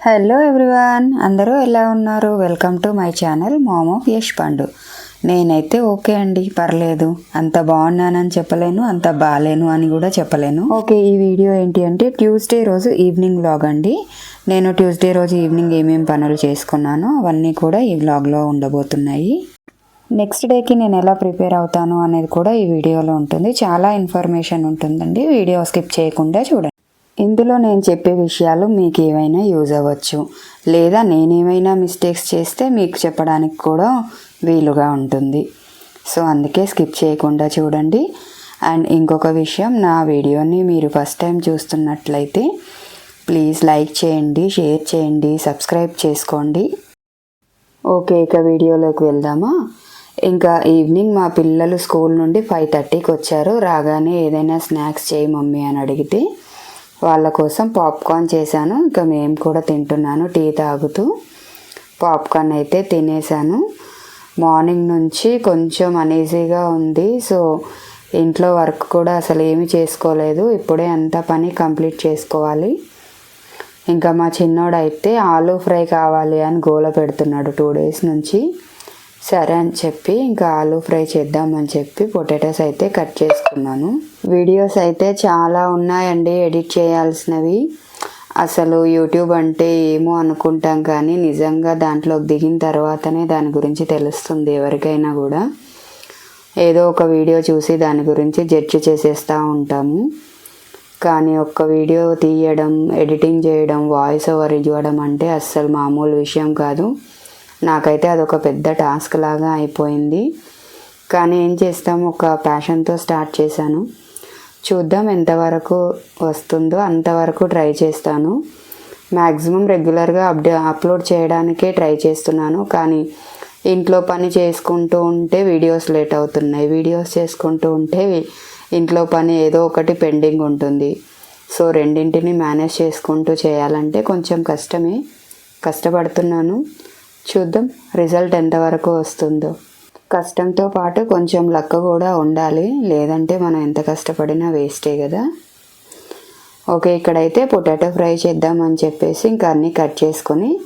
Hello everyone అందరూ ఎలా ఉన్నారు? వెల్కమ్ టు మై ఛానల్ మోమో యష్ పండు. నేనైతే ఓకే అండి పర్లేదు. అంత బాగున్నానని చెప్పలేను అంత బాగాలేను అని కూడా చెప్పలేను. ఓకే ఈ వీడియో ఏంటి అంటే ట్యూస్డే రోజు ఈవినింగ్ వ్లాగ్ అండి. నేను ట్యూస్డే రోజు ఈవినింగ్ ఏమేమి పనులు చేసుకున్నానో అవన్నీ కూడా ఈ వ్లాగ్లో ఉండబోతున్నాయి. నెక్స్ట్ డేకి నేను ఎలా ప్రిపేర్ అవుతాను అనేది కూడా ఈ వీడియోలో ఉంటుంది. చాలా ఇన్ఫర్మేషన్ ఉంటుందండి. వీడియో స్కిప్ చేయకుండా చూడండి. ఇందులో నేను చెప్పే విషయాలు మీకు ఏవైనా యూజ్ అవ్వచ్చు. లేదా నేనేమైనా మిస్టేక్స్ చేస్తే మీకు చెప్పడానికి కూడా వీలుగా ఉంటుంది. సో అందుకే స్కిప్ చేయకుండా చూడండి. అండ్ ఇంకొక విషయం నా వీడియోని మీరు ఫస్ట్ టైం చూస్తున్నట్లయితే ప్లీజ్ లైక్ చేయండి షేర్ చేయండి సబ్స్క్రైబ్ చేసుకోండి. ఓకే ఇక వీడియోలోకి వెళ్దామా? ఇంకా ఈవినింగ్ మా పిల్లలు స్కూల్ నుండి ఫైవ్ థర్టీకి వచ్చారు. రాగానే ఏదైనా స్నాక్స్ చేయి మమ్మీ అని అడిగితే వాళ్ళ కోసం పాప్కార్న్ చేశాను. ఇంకా మేము కూడా తింటున్నాను టీ తాగుతూ. పాప్కార్న్ అయితే తినేసాను మార్నింగ్ నుంచి కొంచెం అనీజీగా ఉంది. సో ఇంట్లో వర్క్ కూడా అసలు ఏమి చేసుకోలేదు. ఇప్పుడే అంత పని కంప్లీట్ చేసుకోవాలి. ఇంకా మా చిన్నోడైతే ఆలూ ఫ్రై కావాలి అని గోల పెడుతున్నాడు టూ డేస్ నుంచి. సరే అని చెప్పి ఇంకా ఆలూ ఫ్రై చేద్దామని చెప్పి పొటాటోస్ అయితే కట్ చేసుకున్నాను. వీడియోస్ అయితే చాలా ఉన్నాయండి ఎడిట్ చేయాల్సినవి. అసలు యూట్యూబ్ అంటే ఏమో అనుకుంటాం కానీ నిజంగా దాంట్లోకి దిగిన తర్వాతనే దాని గురించి తెలుస్తుంది ఎవరికైనా కూడా. ఏదో ఒక వీడియో చూసి దాని గురించి జడ్జి చేసేస్తూ ఉంటాము. కానీ ఒక్క వీడియో తీయడం ఎడిటింగ్ చేయడం వాయిస్ ఓవర్ ఇవ్వడం అంటే అస్సలు మామూలు విషయం కాదు. నాకైతే అదొక పెద్ద టాస్క్ లాగా అయిపోయింది. కానీ ఏం చేస్తాం? ఒక ప్యాషన్తో స్టార్ట్ చేశాను. చూద్దాం ఎంతవరకు వస్తుందో అంతవరకు ట్రై చేస్తాను. మ్యాక్సిమం రెగ్యులర్గా అప్డే అప్లోడ్ చేయడానికే ట్రై చేస్తున్నాను. కానీ ఇంట్లో పని చేసుకుంటూ ఉంటే వీడియోస్ లేట్ అవుతున్నాయి. వీడియోస్ చేసుకుంటూ ఉంటే ఇంట్లో పని ఏదో ఒకటి పెండింగ్ ఉంటుంది. సో రెండింటిని మేనేజ్ చేసుకుంటూ చేయాలంటే కొంచెం కష్టమే. కష్టపడుతున్నాను. చూద్దాం రిజల్ట్ ఎంతవరకు వస్తుందో. కష్టంతో పాటు కొంచెం లక్క కూడా ఉండాలి. లేదంటే మనం ఎంత కష్టపడినా వేస్టే కదా. ఓకే ఇక్కడైతే పొటాటో ఫ్రై చేద్దామని చెప్పేసి ఇంకా అన్నీ కట్ చేసుకొని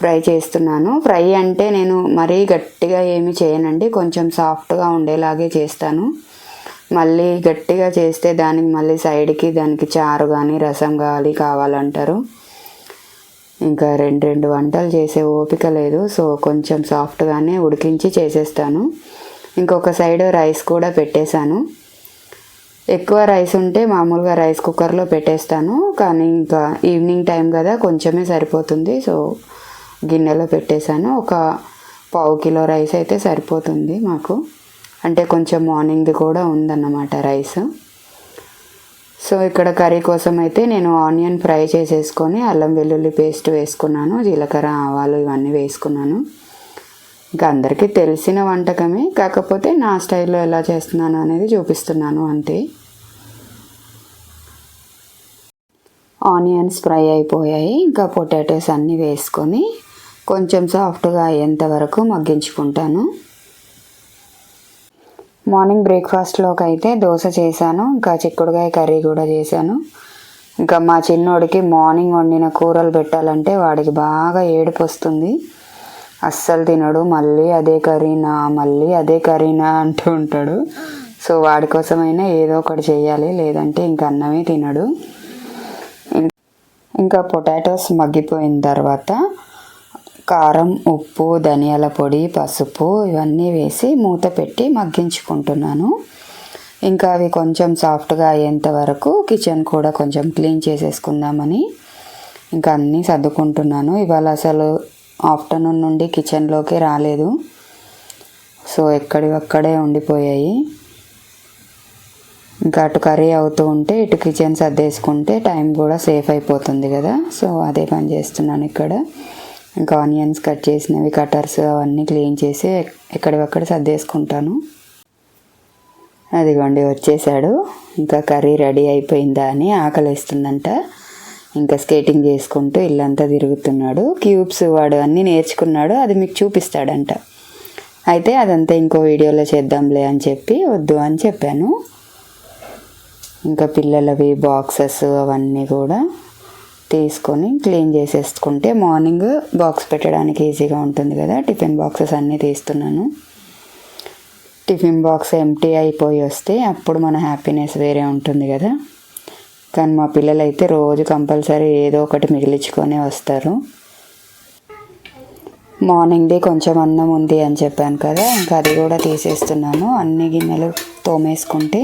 ఫ్రై చేస్తున్నాను. ఫ్రై అంటే నేను మరీ గట్టిగా ఏమి చేయనండి. కొంచెం సాఫ్ట్గా ఉండేలాగే చేస్తాను. మళ్ళీ గట్టిగా చేస్తే దానికి మళ్ళీ సైడ్కి దానికి చారు కానీ రసం కానీ కావాలంటారు. ఇంకా రెండు రెండు వంటలు చేసే ఓపిక లేదు. సో కొంచెం సాఫ్ట్గానే ఉడికించి చేసేస్తాను. ఇంకొక సైడ్ రైస్ కూడా పెట్టేశాను. ఎక్కువ రైస్ ఉంటే మామూలుగా రైస్ కుక్కర్లో పెట్టేస్తాను. కానీ ఇంకా ఈవినింగ్ టైం కదా కొంచెమే సరిపోతుంది. సో గిన్నెలో పెట్టేశాను. ఒక పావు కిలో రైస్ అయితే సరిపోతుంది మాకు. అంటే కొంచెం మార్నింగ్ది కూడా ఉందన్నమాట రైస్. సో ఇక్కడ కర్రీ కోసం అయితే నేను ఆనియన్ ఫ్రై చేసేసుకొని అల్లం వెల్లుల్లి పేస్ట్ వేసుకున్నాను జీలకర్ర ఆవాలు ఇవన్నీ వేసుకున్నాను. ఇంకా అందరికీ తెలిసిన వంటకమే కాకపోతే నా స్టైల్లో ఎలా చేస్తున్నాను అనేది చూపిస్తున్నాను అంతే. ఆనియన్స్ ఫ్రై అయిపోయాయి ఇంకా పొటాటోస్ అన్నీ వేసుకొని కొంచెం సాఫ్ట్గా అయ్యేంత వరకు మగ్గించుకుంటాను. మార్నింగ్ బ్రేక్ఫాస్ట్లోకి అయితే దోశ చేశాను ఇంకా చిక్కుడుకాయ కర్రీ కూడా చేశాను. ఇంకా మా చిన్నోడికి మార్నింగ్ వండిన కూరలు పెట్టాలంటే వాడికి బాగా ఏడుపు వస్తుంది అస్సలు తినడు మళ్ళీ అదే కర్రీనా మళ్ళీ అదే కర్రీనా అంటూ ఉంటాడు. సో వాడి కోసమైనా ఏదో ఒకటి చేయాలి లేదంటే ఇంక అన్నమే తినడు. ఇంకా పొటాటోస్ మగ్గిపోయిన తర్వాత కారం ఉప్పు ధనియాల పొడి పసుపు ఇవన్నీ వేసి మూత పెట్టి మగ్గించుకుంటున్నాను. ఇంకా అవి కొంచెం సాఫ్ట్గా అయ్యేంత వరకు కిచెన్ కూడా కొంచెం క్లీన్ చేసేసుకుందామని ఇంకా అన్నీ సర్దుకుంటున్నాను. ఇవాళ అసలు ఆఫ్టర్నూన్ నుండి కిచెన్లోకి రాలేదు. సో ఎక్కడివక్కడే ఉండిపోయాయి. ఇంకా అటు కర్రీ అవుతూ ఉంటే ఇటు కిచెన్ సర్దేసుకుంటే టైం కూడా సేఫ్ అయిపోతుంది కదా. సో అదే పని చేస్తున్నాను ఇక్కడ. ఇంకా ఆనియన్స్ కట్ చేసినవి కటర్స్ అవన్నీ క్లీన్ చేసి ఎక్కడివక్కడ సర్దేసుకుంటాను. అదిగోండి వచ్చేసాడు. ఇంకా కర్రీ రెడీ అయిపోయిందా అని ఆకలిస్తుందంట. ఇంకా స్కేటింగ్ చేసుకుంటూ ఇల్లంతా తిరుగుతున్నాడు. క్యూబ్స్ వాడు అన్నీ నేర్చుకున్నాడు అది మీకు చూపిస్తాడంట. అయితే అదంతా ఇంకో వీడియోలో చేద్దాంలే అని చెప్పి వద్దు అని చెప్పాను. ఇంకా పిల్లలవి బాక్సెస్ అవన్నీ కూడా తీసుకొని క్లీన్ చేసేసుకుంటే మార్నింగ్ బాక్స్ పెట్టడానికి ఈజీగా ఉంటుంది కదా. టిఫిన్ బాక్సెస్ అన్నీ తీస్తున్నాను. టిఫిన్ బాక్స్ ఎంటీ అయిపోయి వస్తే అప్పుడు మన హ్యాపీనెస్ వేరే ఉంటుంది కదా. కానీ మా పిల్లలు అయితే రోజు కంపల్సరీ ఏదో ఒకటి మిగిలించుకొని వస్తారు. మార్నింగ్ది కొంచెం అన్నం ఉంది అని చెప్పాను కదా. ఇంకా అది కూడా తీసేస్తున్నాను. అన్ని గిన్నెలు తోమేసుకుంటే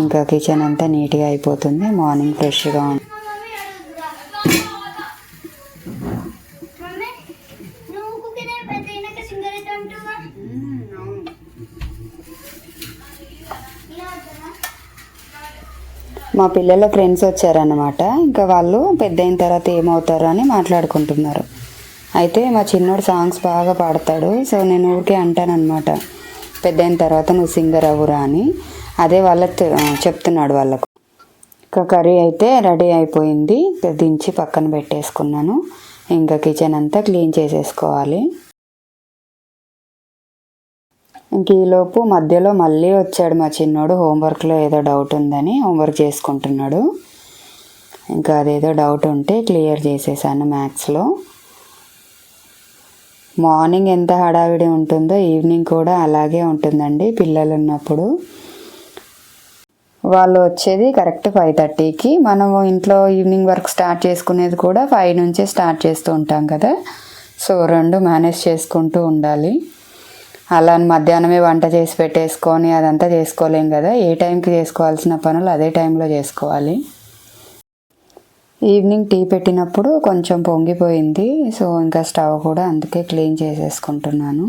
ఇంకా కిచెన్ అంతా నీట్గా అయిపోతుంది. మార్నింగ్ ఫ్రెష్గా ఉంటుంది మమ్మీ నువ్వు కుకింగ్ పెద్ద అయినాక సింగర్ అయితే అంటున్నా మా పిల్లల ఫ్రెండ్స్ వచ్చారనమాట ఇంకా వాళ్ళు పెద్ద అయిన తర్వాత ఏమవుతారో అని మాట్లాడుకుంటున్నారు. అయితే మా చిన్నోడు సాంగ్స్ బాగా పాడతాడు. సో నేను ఊరికే అంటానమాట పెద్ద అయిన తర్వాత నువ్వు సింగర్ అవ్వురా అని. అదే వాళ్ళ చెప్తున్నాడు వాళ్ళకు. ఇంకా కర్రీ అయితే రెడీ అయిపోయింది. దించి పక్కన పెట్టేసుకున్నాను. ఇంకా కిచెన్ అంతా క్లీన్ చేసేసుకోవాలి. ఇంక ఈలోపు మధ్యలో మళ్ళీ వచ్చాడు మా చిన్నోడు. హోంవర్క్లో ఏదో డౌట్ ఉందని హోంవర్క్ చేసుకుంటున్నాడు. ఇంకా అదేదో డౌట్ ఉంటే క్లియర్ చేసేసాను మ్యాథ్స్లో మార్నింగ్ ఎంత హడావిడి ఉంటుందో ఈవినింగ్ కూడా అలాగే ఉంటుందండి పిల్లలు ఉన్నప్పుడు. వాళ్ళు వచ్చేది కరెక్ట్ ఫైవ్ థర్టీకి మనము ఇంట్లో ఈవినింగ్ వర్క్ స్టార్ట్ చేసుకునేది కూడా ఫైవ్ నుంచే స్టార్ట్ చేస్తూ ఉంటాం కదా. సో రెండు మేనేజ్ చేసుకుంటూ ఉండాలి. అలా అని మధ్యాహ్నమే వంట చేసి పెట్టేసుకొని అదంతా చేసుకోలేం కదా. ఏ టైంకి చేసుకోవాల్సిన పనులు అదే టైంలో చేసుకోవాలి. ఈవినింగ్ టీ పెట్టినప్పుడు కొంచెం పొంగిపోయింది. సో ఇంకా స్టవ్ కూడా అందుకే క్లీన్ చేసేసుకుంటున్నాను.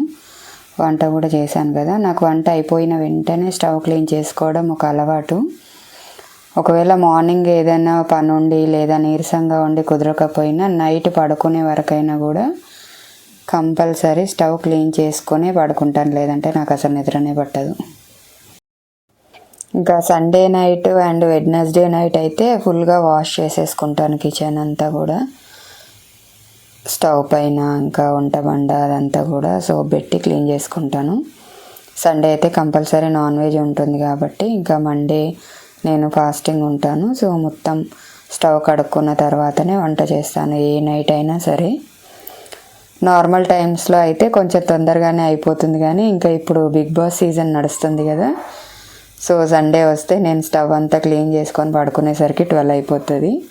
వంట కూడా చేశాను కదా. నాకు వంట అయిపోయిన వెంటనే స్టవ్ క్లీన్ చేసుకోవడం ఒక అలవాటు. ఒకవేళ మార్నింగ్ ఏదైనా పని ఉండి లేదా నీరసంగా ఉండి కుదరకపోయినా నైట్ పడుకునే వరకైనా కూడా కంపల్సరీ స్టవ్ క్లీన్ చేసుకొని పడుకుంటాను. లేదంటే నాకు అసలు నిద్రనే పట్టదు. ఇంకా Sunday night and Wednesday night అయితే ఫుల్గా వాష్ చేసేసుకుంటాను కిచెన్ అంతా కూడా. స్టవ్ పైన ఇంకా వంట బండ అదంతా కూడా సోప్ పెట్టి క్లీన్ చేసుకుంటాను. సండే అయితే కంపల్సరీ నాన్ వెజ్ ఉంటుంది కాబట్టి ఇంకా మండే నేను ఫాస్టింగ్ ఉంటాను. సో మొత్తం స్టవ్ కడుక్కున్న తర్వాతనే వంట చేస్తాను. ఏ నైట్ అయినా సరే. నార్మల్ టైమ్స్లో అయితే కొంచెం తొందరగానే అయిపోతుంది కానీ ఇంకా ఇప్పుడు బిగ్ బాస్ సీజన్ నడుస్తుంది కదా. సో సండే వస్తే నేను స్టవ్ అంతా క్లీన్ చేసుకొని పడుకునేసరికి ట్వెల్వ్ అయిపోతుంది.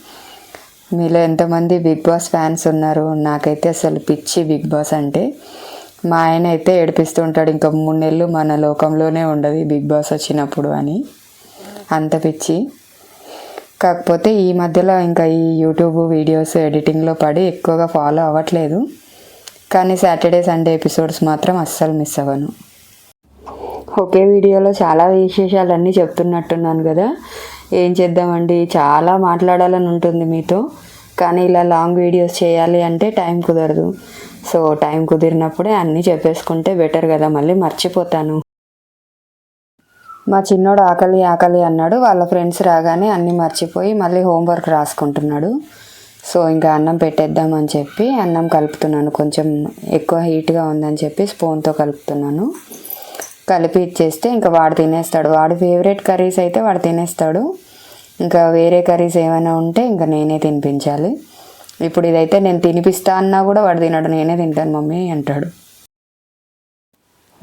మీలో ఎంతమంది బిగ్ బాస్ ఫ్యాన్స్ ఉన్నారు? నాకైతే అసలు పిచ్చి బిగ్ బాస్ అంటే మా ఆయన అయితే ఏడిపిస్తూ ఉంటాడు ఇంకా మూడు నెలలు మన లోకంలోనే ఉండదు బిగ్ బాస్ వచ్చినప్పుడు అని. అంత పిచ్చి. కాకపోతే ఈ మధ్యలో ఇంకా ఈ యూట్యూబ్ వీడియోస్ ఎడిటింగ్లో పడి ఎక్కువగా ఫాలో అవ్వట్లేదు. కానీ సాటర్డే సండే ఎపిసోడ్స్ మాత్రం అస్సలు మిస్ అవ్వను. ఒకే వీడియోలో చాలా విశేషాలన్నీ చెప్తున్నట్టున్నాను కదా. ఏం చేద్దామండి? చాలా మాట్లాడాలని ఉంటుంది మీతో. కానీ ఇలా లాంగ్ వీడియోస్ చేయాలి అంటే టైం కుదరదు. సో టైం కుదిరినప్పుడే అన్నీ చెప్పేసుకుంటే బెటర్ కదా. మళ్ళీ మర్చిపోతాను. మా చిన్నోడు ఆకలి ఆకలి అన్నాడు. వాళ్ళ ఫ్రెండ్స్ రాగానే అన్నీ మర్చిపోయి మళ్ళీ హోంవర్క్ రాసుకుంటున్నాడు. సో ఇంకా అన్నం పెట్టేద్దామని చెప్పి అన్నం కలుపుతున్నాను. కొంచెం ఎక్కువ హీట్గా ఉందని చెప్పి స్పూన్తో కలుపుతున్నాను. కలిపి ఇచ్చేస్తే ఇంకా వాడు తినేస్తాడు. వాడు ఫేవరెట్ కర్రీస్ అయితే వాడు తినేస్తాడు. ఇంకా వేరే కర్రీస్ ఏమైనా ఉంటే ఇంకా నేనే తినిపించాలి. ఇప్పుడు ఇదైతే నేను తినిపిస్తా అన్నా కూడా వాడు తినడు. నేనే తింటాను మమ్మీ అంటాడు.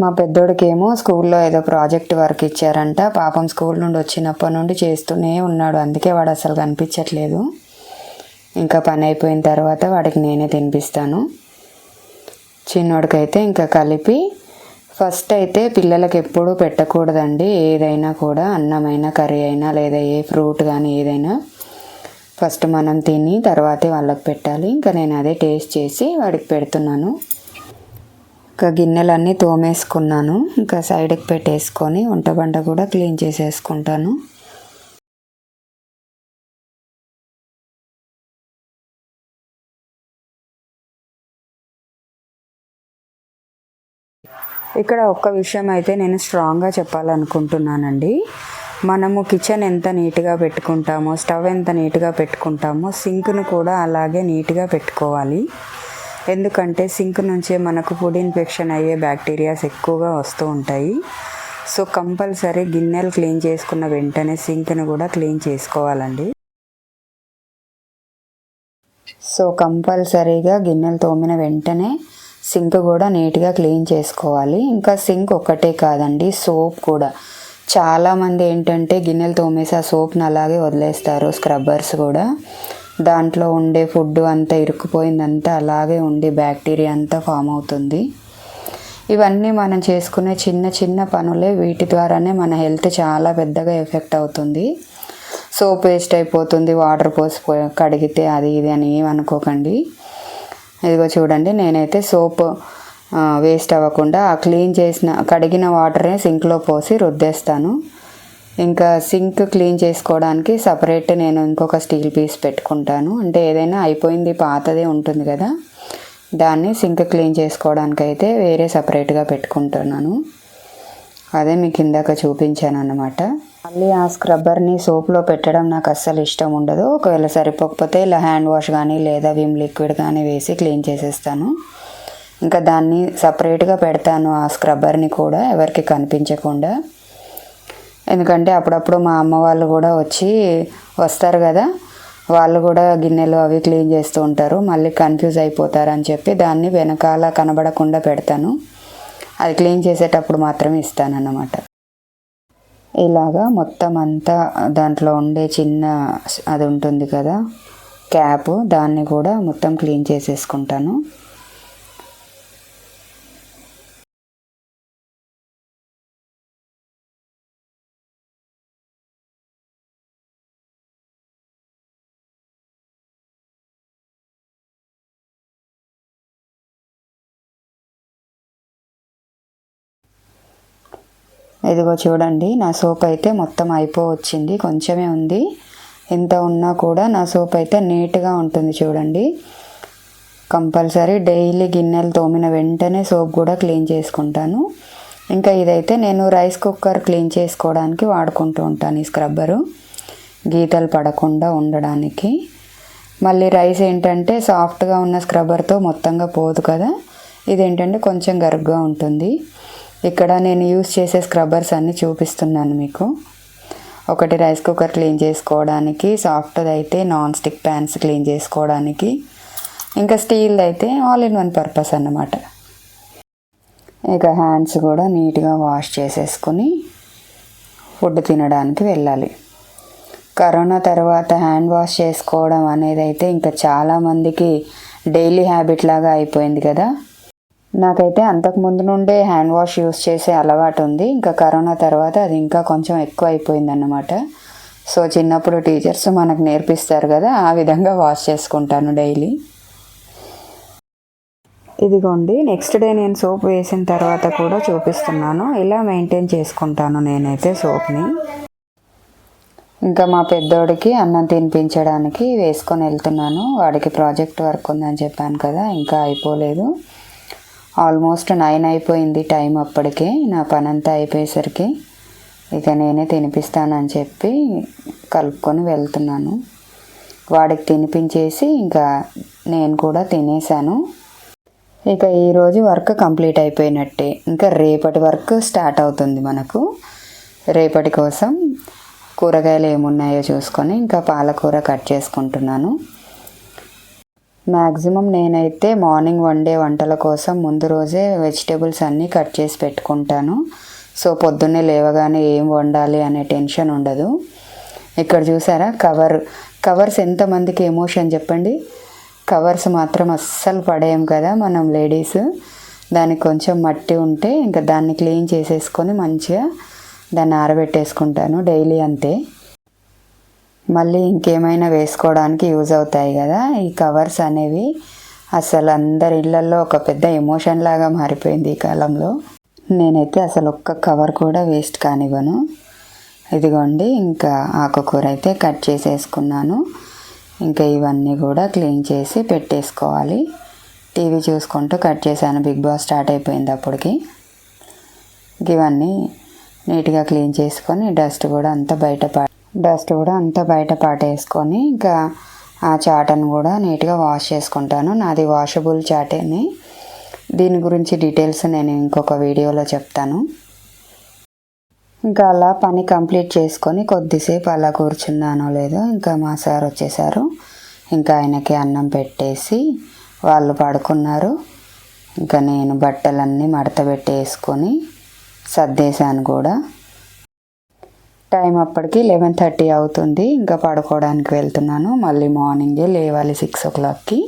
మా పెద్దోడికేమో స్కూల్లో ఏదో ప్రాజెక్ట్ వర్క్ ఇచ్చారంట. పాపం స్కూల్ నుండి వచ్చినప్పటి నుండి చేస్తూనే ఉన్నాడు. అందుకే వాడు అసలు కనిపించట్లేదు. ఇంకా పని అయిపోయిన తర్వాత వాడికి నేనే తినిపిస్తాను. చిన్నోడికైతే ఇంకా కలిపి ఫస్ట్ అయితే పిల్లలకి ఎప్పుడూ పెట్టకూడదండి. ఏదైనా కూడా అన్నమైనా కర్రీ అయినా లేదా ఏ ఫ్రూట్ కానీ ఏదైనా ఫస్ట్ మనం తిని తర్వాతే వాళ్ళకి పెట్టాలి. ఇంకా నేను అదే టేస్ట్ చేసి వాడికి పెడుతున్నాను. ఇంకా గిన్నెలన్నీ తోమేసుకున్నాను. ఇంకా సైడ్కి పెట్టేసుకొని వంటబండ కూడా క్లీన్ చేసేసుకుంటాను. ఇక్కడ ఒక్క విషయం అయితే నేను స్ట్రాంగ్గా చెప్పాలనుకుంటున్నానండి. మనము కిచెన్ ఎంత నీట్గా పెట్టుకుంటామో స్టవ్ ఎంత నీట్గా పెట్టుకుంటామో సింక్ను కూడా అలాగే నీట్గా పెట్టుకోవాలి. ఎందుకంటే సింక్ నుంచే మనకు ఫుడ్ ఇన్ఫెక్షన్ అయ్యే బ్యాక్టీరియాస్ ఎక్కువగా వస్తూ ఉంటాయి. సో కంపల్సరీ గిన్నెలు క్లీన్ చేసుకున్న వెంటనే సింక్ను కూడా క్లీన్ చేసుకోవాలండి. సో కంపల్సరీగా గిన్నెలు తోమిన వెంటనే సింక్ కూడా నీట్గా క్లీన్ చేసుకోవాలి. ఇంకా సింక్ ఒక్కటే కాదండి సోప్ కూడా. చాలామంది ఏంటంటే గిన్నెలు తోమేసి ఆ సోప్ని అలాగే వదిలేస్తారు స్క్రబ్బర్స్ కూడా. దాంట్లో ఉండే ఫుడ్ అంతా ఇరుక్కుపోయిందంతా అలాగే ఉండి బ్యాక్టీరియా అంతా ఫామ్ అవుతుంది. ఇవన్నీ మనం చేసుకునే చిన్న చిన్న పనులే వీటి ద్వారానే మన హెల్త్ చాలా పెద్దగా ఎఫెక్ట్ అవుతుంది. సోప్ వేస్ట్ అయిపోతుంది వాటర్ పోసి కడిగితే అది ఇది అని ఏమనుకోకండి. ఇదిగో చూడండి నేనైతే సోప్ వేస్ట్ అవ్వకుండా ఆ క్లీన్ చేసిన కడిగిన వాటరే సింక్లో పోసి రుద్దేస్తాను. ఇంకా సింక్ క్లీన్ చేసుకోవడానికి సపరేట్ నేను ఇంకొక స్టీల్ పీస్ పెట్టుకుంటాను. అంటే ఏదైనా అయిపోయింది పాతదే ఉంటుంది కదా దాన్ని సింక్ క్లీన్ చేసుకోవడానికి అయితే వేరే సపరేట్గా పెట్టుకుంటున్నాను. అదే మీకు ఇందాక చూపించాను అన్నమాట మళ్ళీ ఆ స్క్రబ్బర్ని సోప్లో పెట్టడం నాకు అస్సలు ఇష్టం ఉండదు. ఒకవేళ సరిపోకపోతే ఇలా హ్యాండ్ వాష్ కానీ లేదా విమ్ లిక్విడ్ కానీ వేసి క్లీన్ చేసేస్తాను. ఇంకా దాన్ని సపరేట్గా పెడతాను ఆ స్క్రబ్బర్ని కూడా ఎవరికి కనిపించకుండా. ఎందుకంటే అప్పుడప్పుడు మా అమ్మ వాళ్ళు కూడా వచ్చి వస్తారు కదా వాళ్ళు కూడా గిన్నెలు అవి క్లీన్ చేస్తూ ఉంటారు. మళ్ళీ కన్ఫ్యూజ్ అయిపోతారని చెప్పి దాన్ని వెనకాల కనబడకుండా పెడతాను. అది క్లీన్ చేసేటప్పుడు మాత్రమే ఇస్తాను అన్నమాట ఇలాగా మొత్తం అంతా దాంట్లో ఉండే చిన్న అది ఉంటుంది కదా క్యాప్. దాన్ని కూడా మొత్తం క్లీన్ చేసేసుకుంటాను. ఇదిగో చూడండి నా సోప్ అయితే మొత్తం అయిపోవచ్చింది కొంచెమే ఉంది. ఎంత ఉన్నా కూడా నా సోప్ అయితే నీట్గా ఉంటుంది చూడండి. కంపల్సరీ డైలీ గిన్నెలు తోమిన వెంటనే సోప్ కూడా క్లీన్ చేసుకుంటాను. ఇంకా ఇదైతే నేను రైస్ కుక్కర్ క్లీన్ చేసుకోవడానికి వాడుకుంటూ ఉంటాను ఈ స్క్రబ్బరు. గీతలు పడకుండా ఉండడానికి. మళ్ళీ రైస్ ఏంటంటే సాఫ్ట్గా ఉన్న స్క్రబ్బర్తో మొత్తంగా పోదు కదా. ఇదేంటంటే కొంచెం గరుగ్గా ఉంటుంది. ఇక్కడ నేను యూస్ చేసే స్క్రబ్బర్స్ అన్నీ చూపిస్తున్నాను మీకు. ఒకటి రైస్ కుక్కర్ క్లీన్ చేసుకోవడానికి సాఫ్ట్ది అయితే నాన్ స్టిక్ ప్యాన్స్ క్లీన్ చేసుకోవడానికి ఇంకా స్టీల్ అయితే ఆల్ ఇన్ వన్ పర్పస్ అన్నమాట. ఇక హ్యాండ్స్ కూడా నీట్గా వాష్ చేసేసుకొని ఫుడ్ తినడానికి వెళ్ళాలి. కరోనా తర్వాత హ్యాండ్ వాష్ చేసుకోవడం అనేది అయితే ఇంకా చాలామందికి డైలీ హ్యాబిట్ లాగా అయిపోయింది కదా. నాకైతే అంతకు ముందు నుండే హ్యాండ్ వాష్ యూస్ చేసే అలవాటు ఉంది. ఇంకా కరోనా తర్వాత అది ఇంకా కొంచెం ఎక్కువ అయిపోయిందన్నమాట సో చిన్నప్పుడు టీచర్స్ మనకు నేర్పిస్తారు కదా ఆ విధంగా వాష్ చేసుకుంటాను డైలీ. ఇదిగోండి నెక్స్ట్ డే నేను సోప్ వేసిన తర్వాత కూడా చూపిస్తున్నాను. ఇలా మెయింటైన్ చేసుకుంటాను నేనైతే సోప్ని. ఇంకా మా పెద్దోడికి అన్నం తినిపించడానికి వేసుకొని వెళ్తున్నాను. వాడికి ప్రాజెక్ట్ వర్క్ ఉందని చెప్పాను కదా ఇంకా అయిపోలేదు. ఆల్మోస్ట్ నైన్ అయిపోయింది టైం అప్పటికే. నా పని అంతా అయిపోయేసరికి ఇక నేనే తినిపిస్తానని చెప్పి కలుపుకొని వెళ్తున్నాను. వాడికి తినిపించేసి ఇంకా నేను కూడా తినేసాను ఇక ఈరోజు వర్క్ కంప్లీట్ అయిపోయినట్టే. ఇంకా రేపటి వర్క్ స్టార్ట్ అవుతుంది మనకు. రేపటి కోసం కూరగాయలు ఏమున్నాయో చూసుకొని ఇంకా పాలకూర కట్ చేసుకుంటున్నాను. మ్యాక్సిమం నేనైతే మార్నింగ్ వండే వంటల కోసం ముందు రోజే వెజిటేబుల్స్ అన్నీ కట్ చేసి పెట్టుకుంటాను. సో పొద్దున్నే లేవగానే ఏం వండాలి అనే టెన్షన్ ఉండదు. ఇక్కడ చూసారా? కవర్ కవర్స్ ఎంతమందికి ఎమోషన్ చెప్పండి? కవర్స్ మాత్రం అస్సలు పడేయం కదా మనం లేడీస్. దానికి కొంచెం మట్టి ఉంటే ఇంకా దాన్ని క్లీన్ చేసేసుకొని మంచిగా దాన్ని ఆరబెట్టేసుకుంటాను డైలీ అంతే. మళ్ళీ ఇంకేమైనా వేసుకోవడానికి యూజ్ అవుతాయి కదా ఈ కవర్స్ అనేవి. అసలు అందరి ఇళ్ళల్లో ఒక పెద్ద ఎమోషన్ లాగా మారిపోయింది ఈ కాలంలో. నేనైతే అసలు ఒక్క కవర్ కూడా వేస్ట్ కానివ్వను. ఇదిగోండి ఇంకా ఆకుకూర అయితే కట్ చేసేసుకున్నాను. ఇంకా ఇవన్నీ కూడా క్లీన్ చేసి పెట్టేసుకోవాలి. టీవీ చూసుకుంటూ కట్ చేశాను బిగ్ బాస్ స్టార్ట్ అయిపోయింది అప్పటికి. ఇవన్నీ నీట్గా క్లీన్ చేసుకొని డస్ట్ కూడా అంతా బయట పా డస్ట్ కూడా అంతా బయట పాటేసుకొని ఇంకా ఆ చాటను కూడా నీట్గా వాష్ చేసుకుంటాను. నాది వాషబుల్ చాటేని. దీని గురించి డీటెయిల్స్ నేను ఇంకొక వీడియోలో చెప్తాను. ఇంకా అలా పని కంప్లీట్ చేసుకొని కొద్దిసేపు అలా కూర్చున్నానో లేదో ఇంకా మా సార్ వచ్చేసారు. ఇంకా ఆయనకి అన్నం పెట్టేసి వాళ్ళు పడుకున్నారు. ఇంకా నేను బట్టలన్నీ మడత పెట్టేసుకొని సర్దేశాను కూడా. టైం అప్పటికి లెవెన్ థర్టీ అవుతుంది. ఇంకా పడుకోవడానికి వెళ్తున్నాను. మళ్ళీ మార్నింగే లేవాలి సిక్స్ ఓ క్లాక్కి.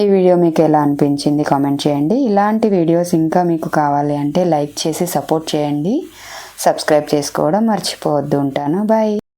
ఈ వీడియో మీకు ఎలా అనిపించింది కామెంట్ చేయండి. ఇలాంటి వీడియోస్ ఇంకా మీకు కావాలి అంటే లైక్ చేసి సపోర్ట్ చేయండి. సబ్స్క్రైబ్ చేసుకోవడం మర్చిపోవద్దు. ఉంటాను. బాయ్.